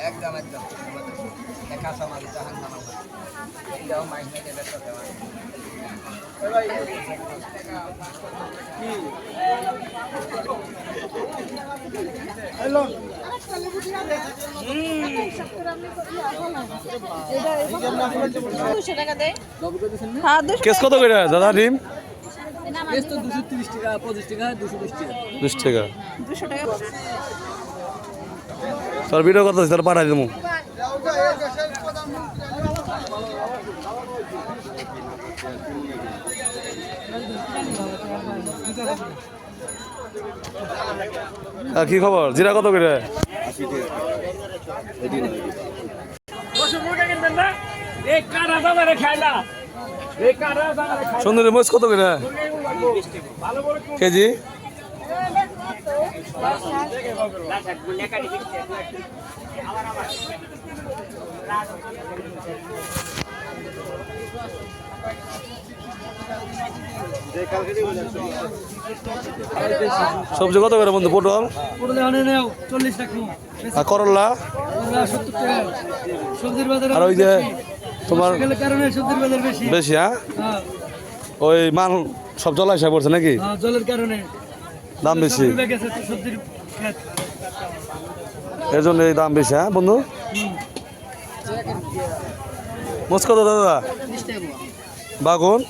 একদম একদম জাহান নামা এটাও মাইক দুশো হ্যাঁ দুশো কেস কত করে দাদা ডিম দুশো তিরিশ টাকা পঁচিশ টাকা দুশো বিশ টাকা। বিশ টাকা। দুশো টাকা। তোর ভিডিও কত তার পাঠাই দেবো কি খবর? জিরা কত করে? সুন্দরী মোষ কত করে? কেজি? সবজি কত করে বন্ধু পটল? আর করল্লা আর ওই যে তোমার বেশি। হ্যাঁ? হ্যাঁ। ওই মাল সব জলাশয় পড়ছে নাকি? হ্যাঁ, জলের কারণে। দাম বেশি। এর জন্য এই দাম বেশি হ্যাঁ বন্ধু? মোচ দাদা? বাগুন?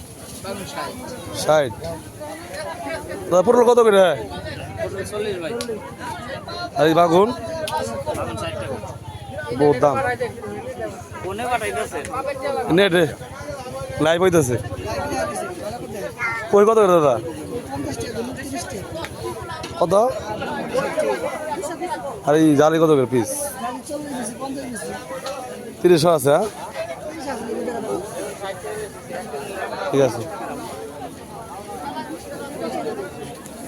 ষাট। দাদা, পটল কত করে? আর এই বাগুন? বহুত দাম। নেটে লাইভ হইতেছে। কই কত করে দাদা? কত? আর এই জালি কত করে পিস তিরিশশো আছে হ্যাঁ? ঠিক আছে।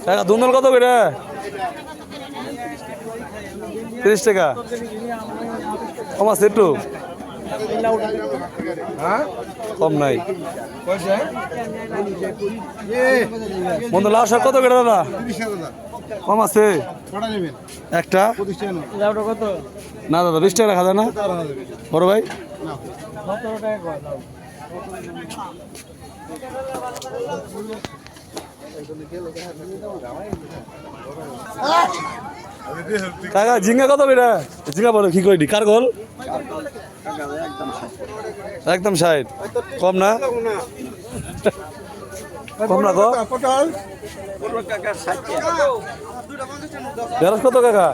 টাকা দুন্দল কত করে? তিরিশ টাকা। কম আছে একটু? কম নাই। বন্ধু শাক কত করে দাদা? কম আছে? একটা? না দাদা বিশ টাকা রাখা যায় না? বড় ভাই? কাকা ঝিঙ্গা কত বেটা ঝিঙ্গা বলো কি কইডি? কার গোল? একদম ষাট। কম না? কম না গো? ঢেঁড়স কত কাকা?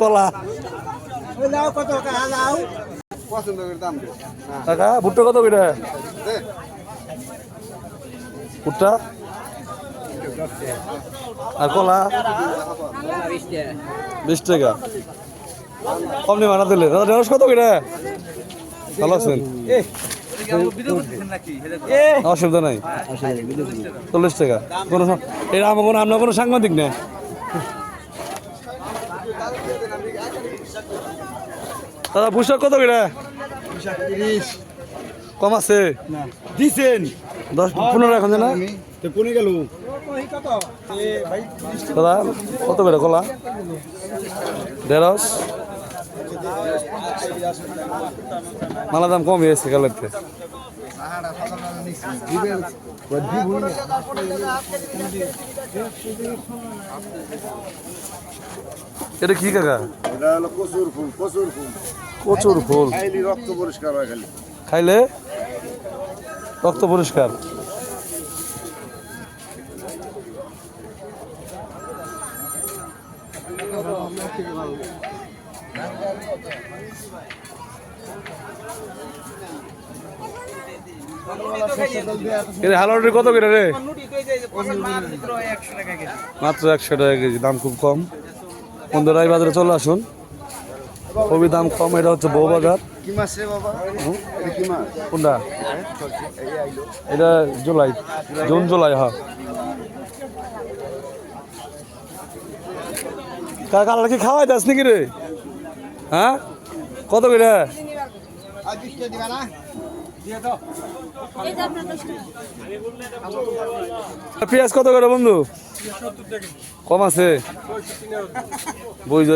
কলা। কাকা, ভুট্টা কত বেটা ভুট্টা? আর কলা? বিশ টাকা। কম নেই, বানা দিলে। দাদা ঢেঁড়স কত করে? ভালো আছেন? অসুবিধা নাই। চল্লিশ টাকা। কোনো এটা আমার কোনো আপনার কোনো সাংবাদিক নেই দাদা পুষক কত করে? কম আছে? দিছেন? দশ পনেরো এখন না? তো গেল? দাদা কত করে কলা? ঢেঁড়স মালা দাম কম হয়েছে কালের থেকে। এটা কি কাকা? এটা হলো কচুর ফুল কচুর ফুল। ফুল। খাইলি রক্ত পরিষ্কার হয় খালি। খাইলে? রক্ত পরিষ্কার। হালুয়াটি কত করে রে? মাত্র একশো টাকা কেজি, দাম খুব কম। বন্ধুরা বাজারে চলে আসুন। খুবই দাম কম, এটা হচ্ছে বউ বাজার। কোনটা? এটা জুলাই, জুন, জুলাই হ্যাঁ। কাকালা কি খাওয়াই দাস নাকি রে? হ্যাঁ? কত করে? পেঁয়াজ কত করে বন্ধু? কম আছে। বুঝছ